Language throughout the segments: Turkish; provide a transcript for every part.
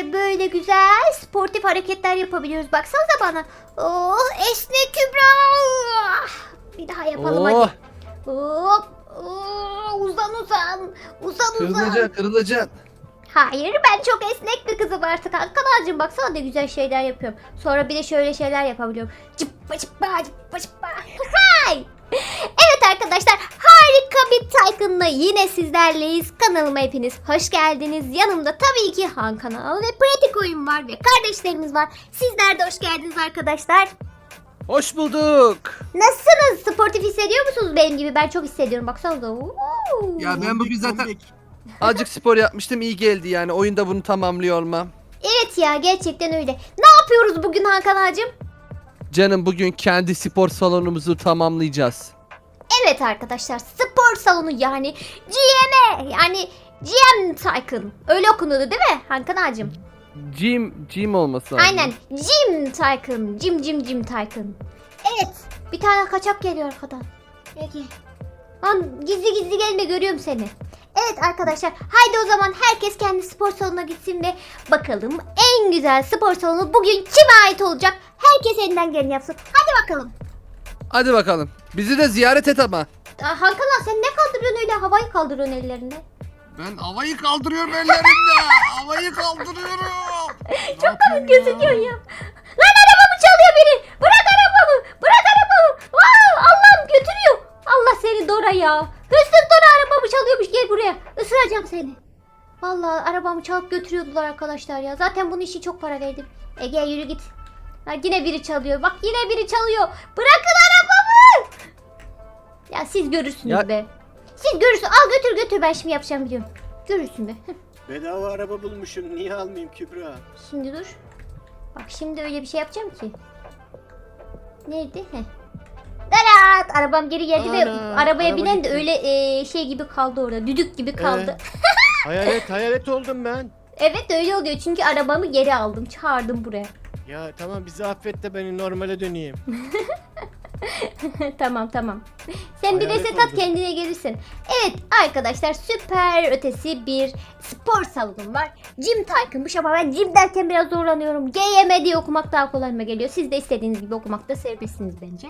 ve böyle güzel sportif hareketler yapabiliyoruz. Baksanıza bana. Oh esnek Kübra. Bir daha yapalım Oh, hadi. Hop. Oh, uzan uzan. Uzan uzan. kırılacaksın kırılacaksın. Hayır ben çok esnek bir kızım artık. Kanalcığım baksana ne güzel şeyler yapıyorum. Sonra bir de şöyle şeyler yapabiliyorum. Cıppa cıppa cıppa cıppa. Hay! Evet arkadaşlar harika bir Tycoon'la yine sizlerleyiz. Kanalıma hepiniz hoş geldiniz. Yanımda tabii ki Han kanalı ve pratik oyun var ve kardeşlerimiz var. Sizler de hoş geldiniz arkadaşlar. Hoş bulduk. Nasılsınız? Sportif hissediyor musunuz benim gibi? Ben çok hissediyorum. Baksanıza. Oo. Ya ben bugün zaten azıcık spor yapmıştım iyi geldi yani oyunda bunu tamamlıyor olmam. Evet ya gerçekten öyle. Ne yapıyoruz bugün Hakan ağacım? Canım bugün kendi spor salonumuzu tamamlayacağız. Evet arkadaşlar spor salonu yani GM'e yani GM Tycoon. Öyle okunuyordu değil mi Hakan ağacım? Gym, gym olması lazım. Aynen Gym Tycoon. Gym Gym Gym Tycoon. Evet. Bir tane kaçak geliyor arkadan. Peki. Lan gizli gizli gelme görüyorum seni. Evet arkadaşlar haydi o zaman herkes kendi spor salonuna gitsin ve bakalım en güzel spor salonu bugün kime ait olacak? Herkes elinden geleni yapsın. Hadi bakalım. Hadi bakalım. Bizi de ziyaret et ama. Aa, Hakan ağa, sen ne kaldırıyorsun öyle havayı kaldırıyorsun ellerinde? Ben havayı kaldırıyorum ellerimle. havayı kaldırıyorum. Çok komik gözüküyor ya. Seni Dora ya. Hırsız Dora arabamı çalıyormuş. Gel buraya. Isıracağım seni. Vallahi arabamı çalıp götürüyordular arkadaşlar ya. Zaten bunun işi çok para verdim. Ege yürü git. Ha, yine biri çalıyor. Bak yine biri çalıyor. Bırakın arabamı. Ya siz görürsünüz Ya- be. Siz görürsünüz. Al götür götür ben şimdi yapacağım biliyorum. Görürsün be. Bedava araba bulmuşum. Niye almayayım Kübra? Şimdi dur. Bak şimdi öyle bir şey yapacağım ki. Neydi? Heh. Darat! Arabam geri geldi ve Ana, arabaya araba binen de gitti. öyle e, şey gibi kaldı orada. Düdük gibi kaldı. Hayalet hayalet oldum ben. Evet öyle oluyor çünkü arabamı geri aldım. Çağırdım buraya. Ya tamam bizi affet de beni normale döneyim. tamam tamam. Sen bir Hayalet reset at oldu. kendine gelirsin. Evet arkadaşlar süper ötesi bir spor salonum var. Gym Tycoon'muş ama ben gym derken biraz zorlanıyorum. GYM diye okumak daha kolayıma geliyor. Siz de istediğiniz gibi okumakta serbestsiniz bence.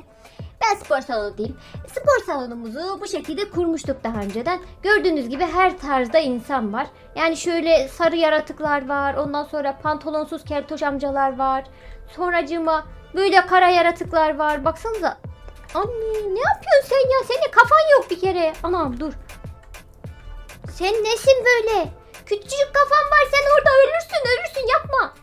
Ben spor salonu diyeyim. Spor salonumuzu bu şekilde kurmuştuk daha önceden. Gördüğünüz gibi her tarzda insan var. Yani şöyle sarı yaratıklar var. Ondan sonra pantolonsuz kertoş amcalar var. Sonracığıma böyle kara yaratıklar var. Baksanıza. Anne ne yapıyorsun sen ya? Senin kafan yok bir kere. Anam dur. Sen nesin böyle? Küçücük kafan var sen orada ölürsün ölürsün yapma.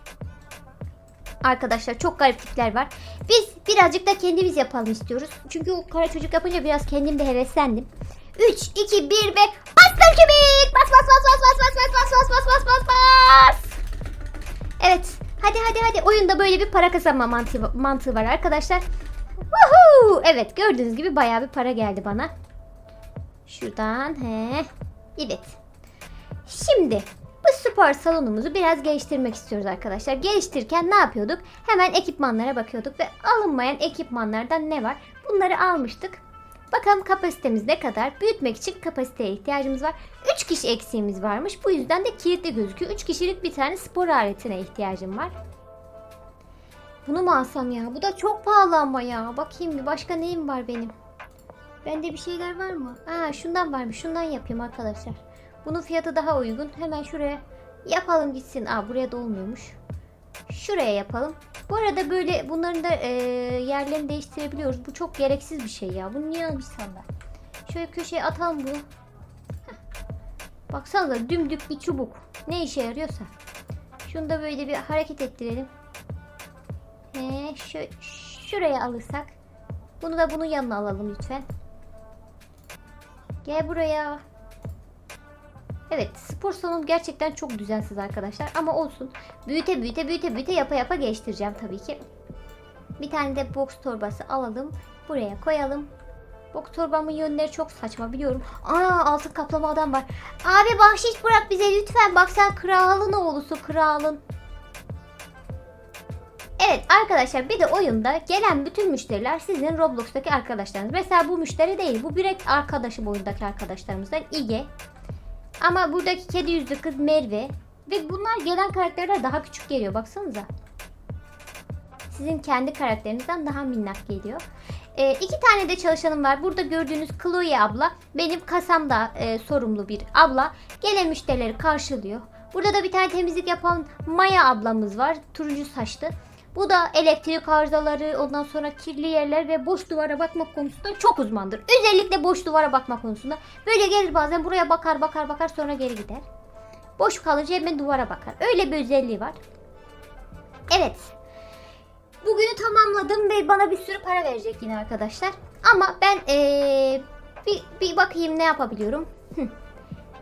Arkadaşlar çok garip tipler var. Biz birazcık da kendimiz yapalım istiyoruz. Çünkü o kara çocuk yapınca biraz kendim de heveslendim. 3, 2, 1 ve bastım kemik. Bas bas bas bas bas bas bas bas bas bas bas bas. Evet. Hadi hadi hadi. Oyunda böyle bir para kazanma mantığı, mantığı var arkadaşlar. Woohoo! Evet gördüğünüz gibi bayağı bir para geldi bana. Şuradan he. Evet. Şimdi bu spor salonumuzu biraz geliştirmek istiyoruz arkadaşlar. Geliştirirken ne yapıyorduk? Hemen ekipmanlara bakıyorduk ve alınmayan ekipmanlardan ne var? Bunları almıştık. Bakalım kapasitemiz ne kadar? Büyütmek için kapasiteye ihtiyacımız var. 3 kişi eksiğimiz varmış. Bu yüzden de kilitli gözüküyor. 3 kişilik bir tane spor aletine ihtiyacım var. Bunu mu alsam ya? Bu da çok pahalı ama ya. Bakayım bir başka neyim var benim? Bende bir şeyler var mı? Aa şundan varmış. Şundan yapayım arkadaşlar. Bunun fiyatı daha uygun. Hemen şuraya yapalım gitsin. Aa buraya da olmuyormuş. Şuraya yapalım. Bu arada böyle bunların da e, yerlerini değiştirebiliyoruz. Bu çok gereksiz bir şey ya. Bunu niye almışsam ben? Şöyle köşeye atalım bunu. Baksanıza dümdük bir çubuk. Ne işe yarıyorsa. Şunu da böyle bir hareket ettirelim. He, şu, şuraya alırsak. Bunu da bunun yanına alalım lütfen. Gel buraya. Evet spor salonum gerçekten çok düzensiz arkadaşlar ama olsun. Büyüte büyüte büyüte büyüte yapa yapa geliştireceğim tabii ki. Bir tane de box torbası alalım. Buraya koyalım. Box torbamın yönleri çok saçma biliyorum. Aa altın kaplama adam var. Abi bahşiş bırak bize lütfen. Bak sen kralın oğlusu kralın. Evet arkadaşlar bir de oyunda gelen bütün müşteriler sizin Roblox'taki arkadaşlarınız. Mesela bu müşteri değil. Bu direkt arkadaşım oyundaki arkadaşlarımızdan. İge. Ama buradaki kedi yüzlü kız Merve. Ve bunlar gelen karakterler daha küçük geliyor. Baksanıza. Sizin kendi karakterinizden daha minnak geliyor. Ee, iki tane de çalışanım var. Burada gördüğünüz Chloe abla benim kasamda e, sorumlu bir abla. Gelen müşterileri karşılıyor. Burada da bir tane temizlik yapan Maya ablamız var. Turuncu saçlı. Bu da elektrik arızaları, ondan sonra kirli yerler ve boş duvara bakmak konusunda çok uzmandır. Özellikle boş duvara bakmak konusunda. Böyle gelir bazen buraya bakar bakar bakar sonra geri gider. Boş kalınca hemen duvara bakar. Öyle bir özelliği var. Evet. Bugünü tamamladım ve bana bir sürü para verecek yine arkadaşlar. Ama ben eee, bir, bir bakayım ne yapabiliyorum. Hı.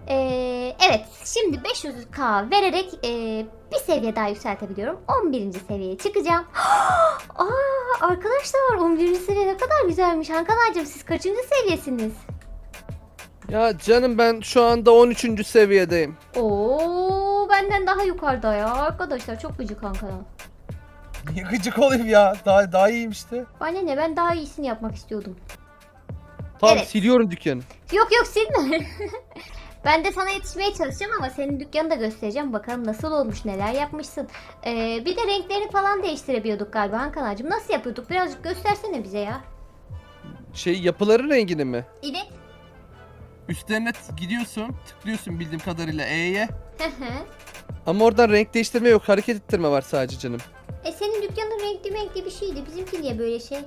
Eee, evet şimdi 500k vererek eee, bir seviye daha yükseltebiliyorum. 11. seviyeye çıkacağım. Aa, arkadaşlar 11. seviye ne kadar güzelmiş. Hakan'cığım siz kaçıncı seviyesiniz? Ya canım ben şu anda 13. seviyedeyim. Oo benden daha yukarıda ya. Arkadaşlar çok gıcık Hakan'a. Niye gıcık olayım ya? Daha, daha iyiyim işte. Bana ne ben daha iyisini yapmak istiyordum. Tamam Evet. siliyorum dükkanı. Yok yok silme. ben de sana yetişmeye çalışacağım ama senin dükkanı da göstereceğim. Bakalım nasıl olmuş, neler yapmışsın. Ee, bir de renklerini falan değiştirebiliyorduk galiba Hankanacığım. Nasıl yapıyorduk? Birazcık göstersene bize ya. Şey yapıların rengini mi? Evet. Üstlerine t- gidiyorsun, tıklıyorsun bildiğim kadarıyla E'ye. Ama oradan renk değiştirme yok. Hareket ettirme var sadece canım. e senin dükkanın renkli renkli bir şeydi. Bizimki niye böyle şey?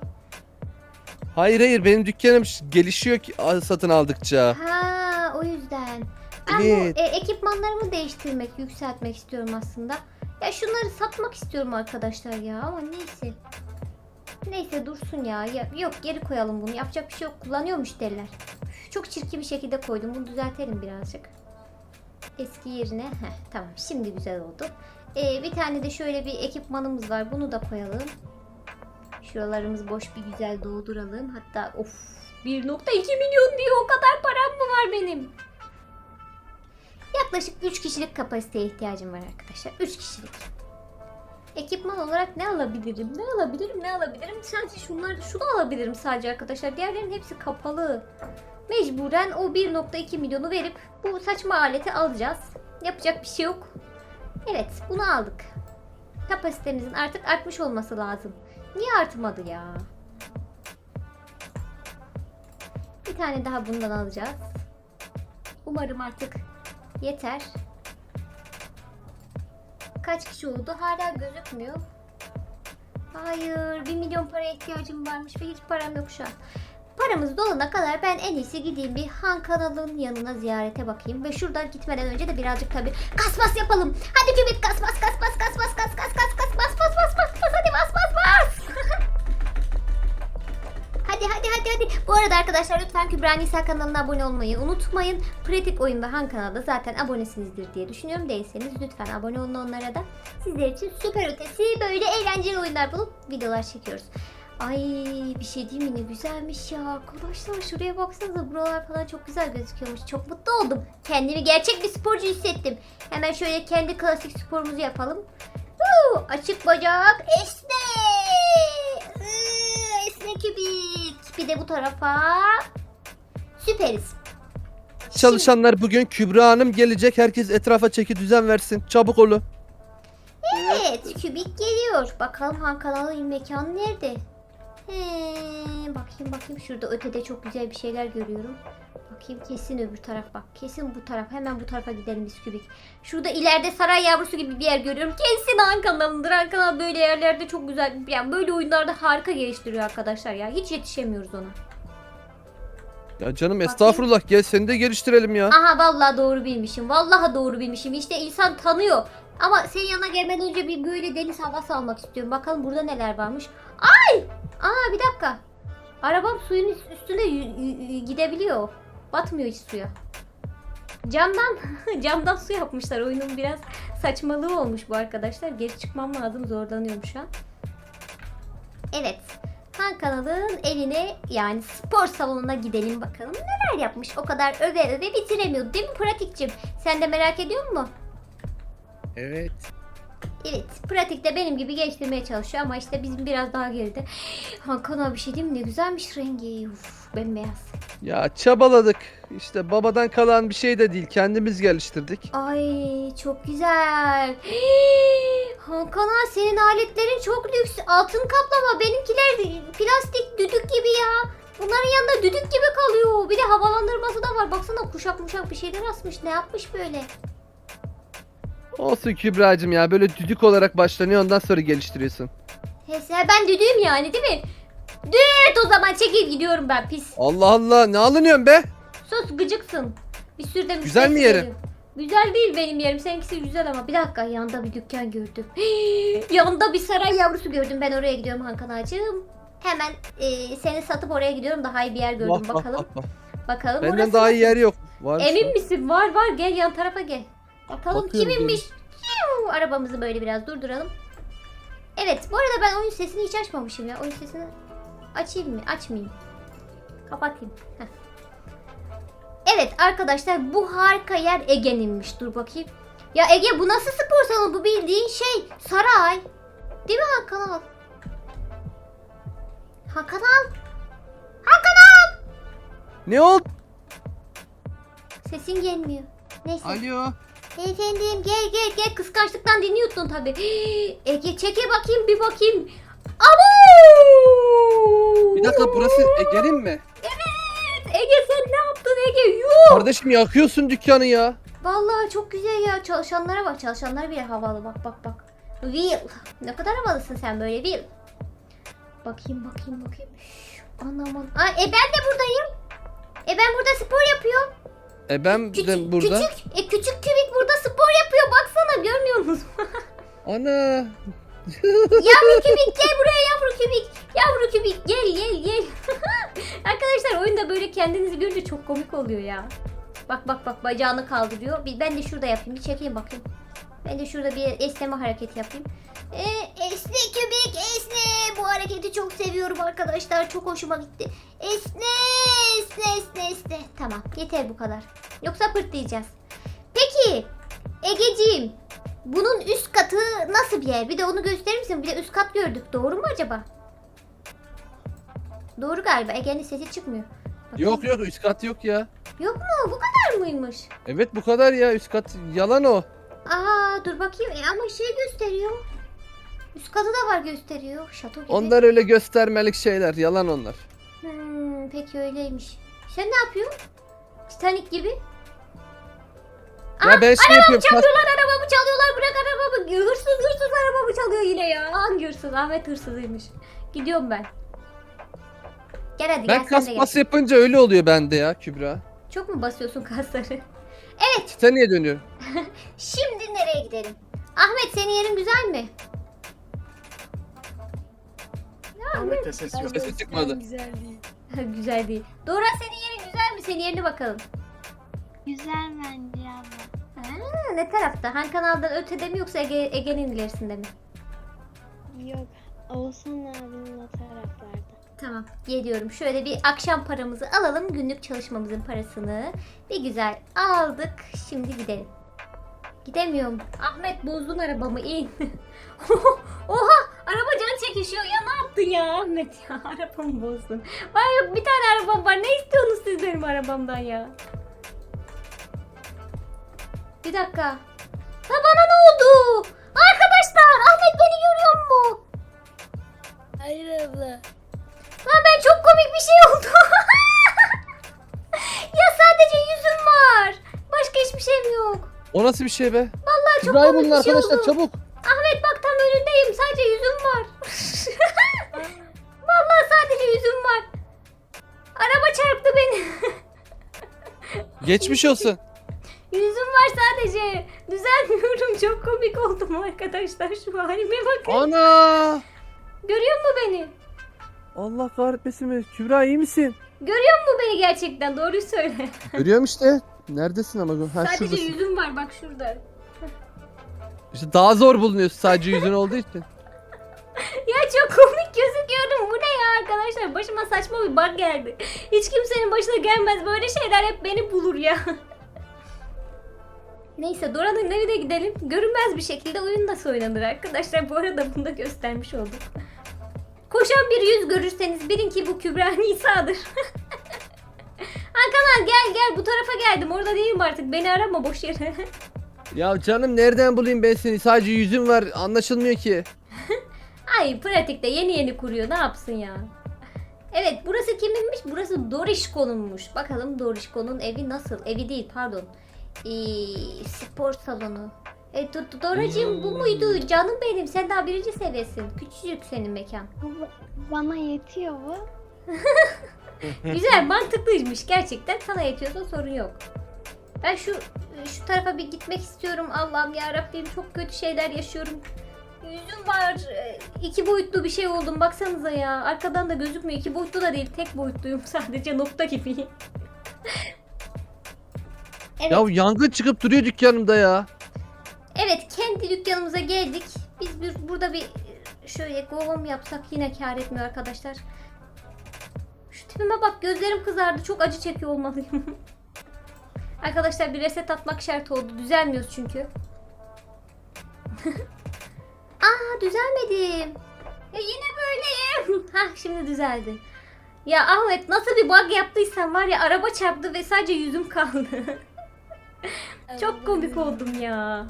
Hayır hayır benim dükkanım ş- gelişiyor ki a- satın aldıkça. Ha o yüzden. Ben Evet. bu e, ekipmanlarımı değiştirmek, yükseltmek istiyorum aslında. Ya şunları satmak istiyorum arkadaşlar ya ama neyse. Neyse dursun ya. ya. Yok geri koyalım bunu. Yapacak bir şey yok. Kullanıyor müşteriler. Çok çirkin bir şekilde koydum. Bunu düzeltelim birazcık. Eski yerine. Heh, tamam şimdi güzel oldu. Ee, bir tane de şöyle bir ekipmanımız var. Bunu da koyalım. Şuralarımız boş bir güzel dolduralım. Hatta of 1.2 milyon diyor. O kadar param mı var benim? Yaklaşık 3 kişilik kapasiteye ihtiyacım var arkadaşlar. 3 kişilik. Ekipman olarak ne alabilirim? Ne alabilirim? Ne alabilirim? Sadece şunlar, şunu alabilirim sadece arkadaşlar. Diğerlerinin hepsi kapalı. Mecburen o 1.2 milyonu verip bu saçma aleti alacağız. Yapacak bir şey yok. Evet, bunu aldık. Kapasitemizin artık artmış olması lazım. Niye artmadı ya? Tane daha bundan alacağız. Umarım artık yeter. Kaç kişi oldu? Hala gözükmüyor. Hayır, 1 milyon paraya ihtiyacım varmış ve hiç param yok şu an. Paramız dolana kadar ben en iyisi gideyim bir Han kanalın yanına ziyarete bakayım. Ve şuradan gitmeden önce de birazcık tabii kasmas yapalım. Hadi kübik kasmas kasmas kasmas kas Hadi hadi hadi hadi. Bu arada arkadaşlar lütfen Kübra Nisa kanalına abone olmayı unutmayın. Pratik oyunda Han kanalda zaten abonesinizdir diye düşünüyorum. Değilseniz lütfen abone olun onlara da. Sizler için süper ötesi böyle eğlenceli oyunlar bulup videolar çekiyoruz. Ay bir şey değil mi ne güzelmiş ya arkadaşlar şuraya baksanıza buralar falan çok güzel gözüküyormuş çok mutlu oldum kendimi gerçek bir sporcu hissettim hemen şöyle kendi klasik sporumuzu yapalım Huu, açık bacak esne esne kübik bir de bu tarafa süperiz Çalışanlar bugün Kübra Hanım gelecek. Herkes etrafa çeki düzen versin. Çabuk olun. Evet, kübik geliyor. Bakalım Han kanalın mekanı nerede? He, bakayım bakayım şurada ötede çok güzel bir şeyler görüyorum. Bakayım kesin öbür taraf bak. Kesin bu taraf. Hemen bu tarafa gidelim biz kübik. Şurada ileride saray yavrusu gibi bir yer görüyorum. Kesin. Han kanal böyle yerlerde çok güzel. Yani böyle oyunlarda harika geliştiriyor arkadaşlar ya. Hiç yetişemiyoruz ona. Ya canım estağfurullah gel seni de geliştirelim ya. Aha vallahi doğru bilmişim. Vallahi doğru bilmişim. İşte insan tanıyor. Ama senin yanına gelmeden önce bir böyle deniz havası almak istiyorum. Bakalım burada neler varmış. Ay! Aa bir dakika. Arabam suyun üst- üstüne gidebiliyor. Batmıyor hiç suya. Camdan camdan su yapmışlar. Oyunun biraz saçmalığı olmuş bu arkadaşlar. Geri çıkmam lazım. Zorlanıyorum şu an. Evet. Han kanalın evine yani spor salonuna gidelim bakalım neler yapmış. O kadar öve öve bitiremiyordu değil mi pratikçim? Sen de merak ediyor musun? Evet. Evet pratikte benim gibi geliştirmeye çalışıyor ama işte bizim biraz daha geride. Hakan abi bir şey diyeyim mi? Ne güzelmiş rengi. Uf, bembeyaz. Ya çabaladık. İşte babadan kalan bir şey de değil. Kendimiz geliştirdik. Ay çok güzel. Hakan abi senin aletlerin çok lüks. Altın kaplama. Benimkiler plastik düdük gibi ya. Bunların yanında düdük gibi kalıyor. Bir de havalandırması da var. Baksana kuşak muşak bir şeyler asmış. Ne yapmış böyle? Olsun Kübra'cığım ya. Böyle düdük olarak başlanıyor ondan sonra geliştiriyorsun. Neyse ben düdüğüm yani değil mi? Düt o zaman çekil gidiyorum ben pis. Allah Allah ne alınıyorsun be? Sus gıcıksın. Bir sürü de Güzel mi geliyor. Güzel değil benim yerim. Seninkisi güzel ama. Bir dakika yanda bir dükkan gördüm. yanda bir saray yavrusu gördüm. Ben oraya gidiyorum Hakan ağacığım. Hemen e, seni satıp oraya gidiyorum. Daha iyi bir yer gördüm. Vah, vah, bakalım. vah, vah. Bakalım Benden burası daha iyi yer yok. Var Emin misin? Var var. Gel yan tarafa gel. Bakalım Bakıyorum, kiminmiş. Arabamızı böyle biraz durduralım. Evet bu arada ben oyun sesini hiç açmamışım ya. Oyun sesini açayım mı? Açmayayım. Kapatayım. Heh. Evet arkadaşlar bu harika yer Ege'ninmiş. Dur bakayım. Ya Ege bu nasıl spor salonu? Bu bildiğin şey saray. Değil mi Hakan al? Hakan al. Hakan al. Ne oldu? Sesin gelmiyor. Neyse. Alo. Efendim gel gel gel kıskançlıktan dinliyorsun tabi. Ege çeke bakayım bir bakayım. Abo! Bir dakika burası Ege'nin mi? Ege sen ne yaptın Ege? Yuh! Kardeşim yakıyorsun dükkanı ya. Vallahi çok güzel ya çalışanlara bak çalışanlar bile havalı bak bak bak. Will ne kadar havalısın sen böyle Will. Bakayım bakayım bakayım. Üf, Aman aman. Aa, e ben de buradayım. E ben burada spor yapıyorum. E ben Küçük, de burada. küçük, e küçük kübik burada spor yapıyor baksana görmüyor musun? Ana. Yavru kübik gel buraya yavru kübik. Yavru kübik gel gel gel. Arkadaşlar oyunda böyle kendinizi görünce çok komik oluyor ya. Bak bak bak bacağını kaldırıyor. Ben de şurada yapayım. Bir çekeyim bakayım. Ben de şurada bir esneme hareketi yapayım. Ee, esne kübik esne. Bu hareketi çok seviyorum arkadaşlar. Çok hoşuma gitti. Esne esne esne esne. Tamam yeter bu kadar. Yoksa pırtlayacağız. Peki Egeciğim bunun üst katı nasıl bir yer? Bir de onu gösterir misin? Bir de üst kat gördük. Doğru mu acaba? Doğru galiba. Ege'nin sesi çıkmıyor. Bakayım. Yok yok üst kat yok ya. Yok mu? Bu kadar mıymış? Evet bu kadar ya üst kat yalan o. Aa dur bakayım. E, ama şey gösteriyor. Üst katı da var gösteriyor. Şato gibi. Onlar öyle göstermelik şeyler yalan onlar. Hmm, peki öyleymiş. Sen ne yapıyorsun? Titanic gibi. Ya ben şey yapıyorum. kas- Çalıyorlar arabamı çalıyorlar. Bırak arabamı. Hırsız hırsız arabamı çalıyor yine ya. Hangi hırsız? Ahmet hırsızıymış. Gidiyorum ben. Gel hadi Ben gel sen de gel. yapınca öyle oluyor bende ya Kübra. Çok mu basıyorsun kasları? Evet. Sen niye dönüyorum? Şimdi nereye gidelim? Ahmet senin yerin güzel mi? Ahmet'te ses yok. Sesi çıkmadı. Güzel değil. güzel değil. Dora senin yerin güzel mi? Senin yerine bakalım. Güzel bence abla. Ha, ne tarafta? Han kanaldan ötede mi yoksa Ege, Ege'nin ilerisinde mi? Yok. Oğuzhan abinin o taraflarda. Tamam geliyorum. Şöyle bir akşam paramızı alalım. Günlük çalışmamızın parasını. Bir güzel aldık. Şimdi gidelim. Gidemiyorum. Ahmet bozdun arabamı in. Oha araba can çekişiyor ya ne yaptın ya Ahmet ya arabamı bozdun. Var yok bir tane arabam var ne istiyorsunuz siz benim arabamdan ya? Bir dakika. Ya bana ne oldu? Arkadaşlar Ahmet beni görüyor mu? Hayır abla. Lan ben çok komik bir şey oldu. ya sadece yüzüm var. Başka hiçbir şeyim yok. O nasıl bir şey be? Vallahi çok Kübra'yı komik bulun bir şey arkadaşlar oldu. çabuk. Ahmet bak tam önündeyim. Sadece yüzüm var. Vallahi sadece yüzüm var. Araba çarptı beni. Geçmiş olsun. yüzüm var sadece. Düzelmiyorum. Çok komik oldum arkadaşlar. Şu halime bakın. Ana! Görüyor mu beni? Allah kahretmesin mi? Kübra iyi misin? Görüyor mu beni gerçekten? Doğruyu söyle. Görüyorum işte. Neredesin ama? Ha, sadece şuradasın. yüzüm var bak şurada. İşte daha zor bulunuyorsun sadece yüzün olduğu için. Ya çok komik gözüküyorum. Bu ne ya arkadaşlar? Başıma saçma bir bug geldi. Hiç kimsenin başına gelmez. Böyle şeyler hep beni bulur ya. Neyse Dora'nın evine gidelim. Görünmez bir şekilde oyun nasıl oynanır arkadaşlar. Bu arada bunu da göstermiş olduk. Koşan bir yüz görürseniz bilin ki bu Kübra Nisa'dır. Abi gel gel bu tarafa geldim. Orada değilim artık. Beni arama boş yere. Ya canım nereden bulayım ben seni? Sadece yüzüm var anlaşılmıyor ki. Ay pratikte yeni yeni kuruyor. Ne yapsın ya? Evet burası kiminmiş? Burası Dorişko'nunmuş. Bakalım Dorişko'nun evi nasıl? Evi değil pardon. Ee, spor salonu. E, Do- Do- Doracığım bu muydu? Canım benim. Sen daha birinci seviyesin. Küçücük senin mekan. Bana yetiyor bu. Güzel mantıklıymış gerçekten. Sana yetiyorsa sorun yok. Ben şu şu tarafa bir gitmek istiyorum. Allah'ım ya Rabbim çok kötü şeyler yaşıyorum. Yüzüm var. e, iki boyutlu bir şey oldum. Baksanıza ya. Arkadan da gözükmüyor. İki boyutlu da değil. Tek boyutluyum. Sadece nokta gibiyim. evet. Ya yangın çıkıp duruyor dükkanımda ya. Evet kendi dükkanımıza geldik. Biz bir, burada bir e, şöyle govam yapsak yine kar etmiyor arkadaşlar. Tipime bak gözlerim kızardı. Çok acı çekiyor olmalıyım. arkadaşlar bir reset atmak şart oldu. Düzelmiyoruz çünkü. Aa düzelmedim. Ya yine böyleyim. Hah şimdi düzeldi. Ya Ahmet nasıl bir bug yaptıysan var ya araba çarptı ve sadece yüzüm kaldı. Çok komik oldum ya.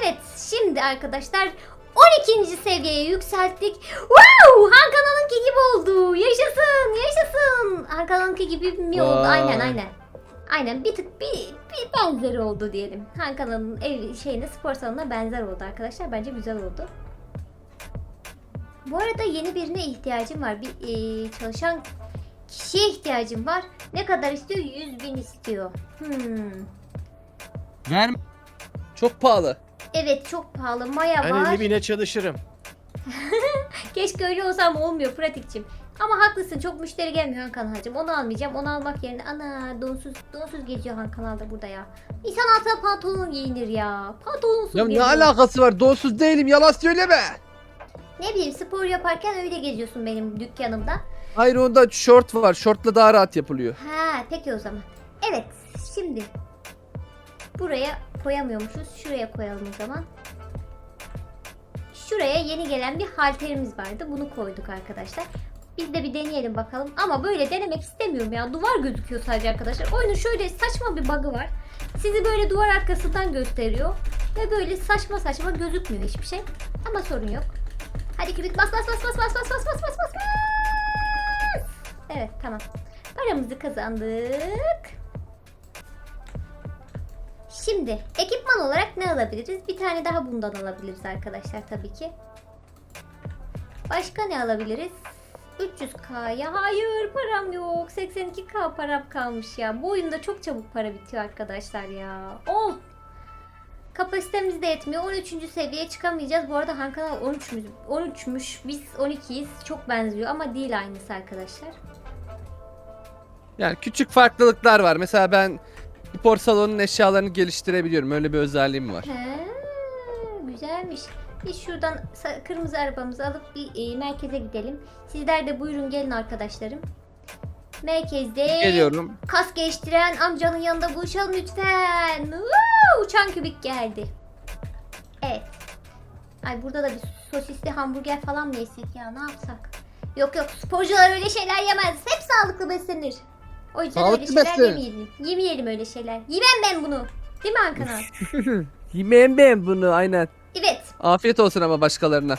Evet şimdi arkadaşlar 12. seviyeye yükselttik. Wow! Han kanalınki gibi oldu. Yaşasın yaşasın. Han kanalınki gibi mi oldu? Vay. Aynen aynen. Aynen bir tık bir, bir benzeri oldu diyelim. Han kanalının ev şeyine spor salonuna benzer oldu arkadaşlar. Bence güzel oldu. Bu arada yeni birine ihtiyacım var. Bir eee, çalışan kişiye ihtiyacım var. Ne kadar istiyor? 100 bin istiyor. Hmm. Ver Çok pahalı. Evet çok pahalı. Maya Ben var. 50 bine çalışırım. Keşke öyle olsam olmuyor pratikçim. Ama haklısın çok müşteri gelmiyor Hakan Hacım. Onu almayacağım. Onu almak yerine ana donsuz donsuz geziyor Han kanalda burada ya. İnsan altına pantolon giyinir ya. Pantolonsuz Ya ne geziyor. alakası var? Donsuz değilim yalan söyleme. Ne bileyim spor yaparken öyle geziyorsun benim dükkanımda. Hayır onda şort var. Şortla daha rahat yapılıyor. Ha peki o zaman. Evet şimdi buraya koyamıyormuşuz. Şuraya koyalım o zaman. Şuraya yeni gelen bir halterimiz vardı. Bunu koyduk arkadaşlar. Biz de bir deneyelim bakalım. Ama böyle denemek istemiyorum ya. Duvar gözüküyor sadece arkadaşlar. Oyunun şöyle saçma bir bug'ı var. Sizi böyle duvar arkasından gösteriyor. Ve böyle saçma saçma gözükmüyor hiçbir şey. Ama sorun yok. Hadi kübik bas bas bas bas bas bas bas bas bas bas. Evet tamam. Paramızı kazandık. Şimdi ekipman olarak ne alabiliriz? Bir tane daha bundan alabiliriz arkadaşlar tabii ki. Başka ne alabiliriz? 300k'ya hayır param yok. 82k param kalmış ya. Bu oyunda çok çabuk para bitiyor arkadaşlar ya. Of. Kapasitemiz de yetmiyor. 13. seviyeye çıkamayacağız. Bu arada Han kanal 13'müş. 13'müş. Biz 12'yiz. Çok benziyor ama değil aynısı arkadaşlar. Yani küçük farklılıklar var. Mesela ben spor salonunun eşyalarını geliştirebiliyorum. Öyle bir özelliğim var. He, güzelmiş. Biz şuradan sa- kırmızı arabamızı alıp bir e, merkeze gidelim. Sizler de buyurun gelin arkadaşlarım. Merkezde Geliyorum. kas geliştiren amcanın yanında buluşalım lütfen. Woo! Uçan kübik geldi. Evet. Ay burada da bir sosisli hamburger falan mı yesek ya ne yapsak? Yok yok sporcular öyle şeyler yemez. Hep sağlıklı beslenir. O yüzden öyle Sağlıklı şeyler beslenir. yemeyelim. Yemeyelim öyle şeyler. Yemem ben bunu. Değil mi Hakan abi? Ben bunu aynen. Evet. Afiyet olsun ama başkalarına.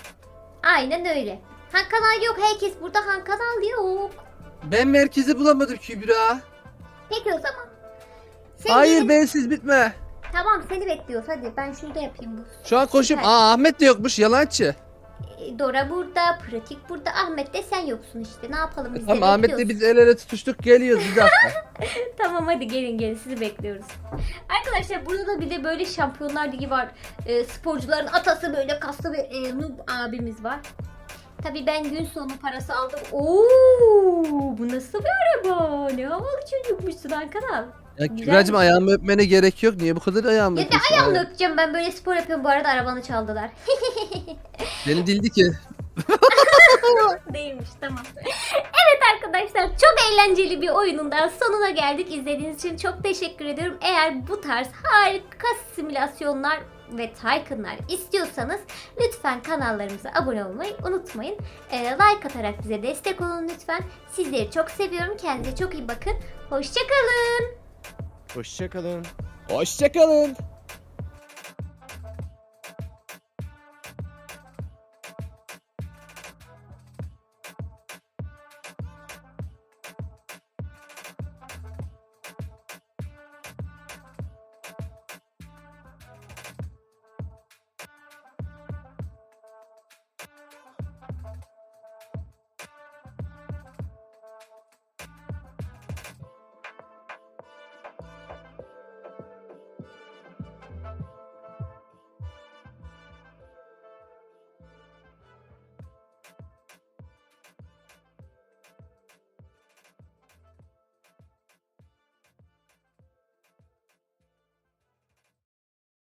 Aynen öyle. Han kanal yok. Herkes burada han kanal yok. Ben merkezi bulamadım Kübra. Peki o zaman. Sen Hayır gelin. bensiz bitme. Tamam seni bekliyoruz. Hadi ben şurada yapayım bu. Şu an koşayım. Süper. Aa Ahmet de yokmuş yalancı. Ee, Dora burada, Pratik burada, Ahmet de sen yoksun işte. Ne yapalım biz de Tamam Ahmet'le biz el ele tutuştuk geliyoruz bir dakika. tamam hadi gelin gelin sizi bekliyoruz. Arkadaşlar burada da bir de böyle şampiyonlar ligi var. Ee, sporcuların atası böyle kaslı bir e, noob abimiz var. Tabii ben gün sonu parası aldım. Oo, bu nasıl bir araba? Ne havalı çocukmuşsun Hakan Ya. Kübra'cığım ayağımı öpmene gerek yok. Niye bu kadar ayağımı Ya da öpüyorsun? ayağımla öpeceğim ben böyle spor yapıyorum bu arada arabanı çaldılar. Beni dildi ki. Değilmiş tamam. Evet arkadaşlar çok eğlenceli bir oyunun daha sonuna geldik. İzlediğiniz için çok teşekkür ediyorum. Eğer bu tarz harika simülasyonlar ve Tycoon'lar istiyorsanız lütfen kanallarımıza abone olmayı unutmayın. Ee, like atarak bize destek olun lütfen. Sizleri çok seviyorum. Kendinize çok iyi bakın. Hoşçakalın. Hoşçakalın. Hoşçakalın.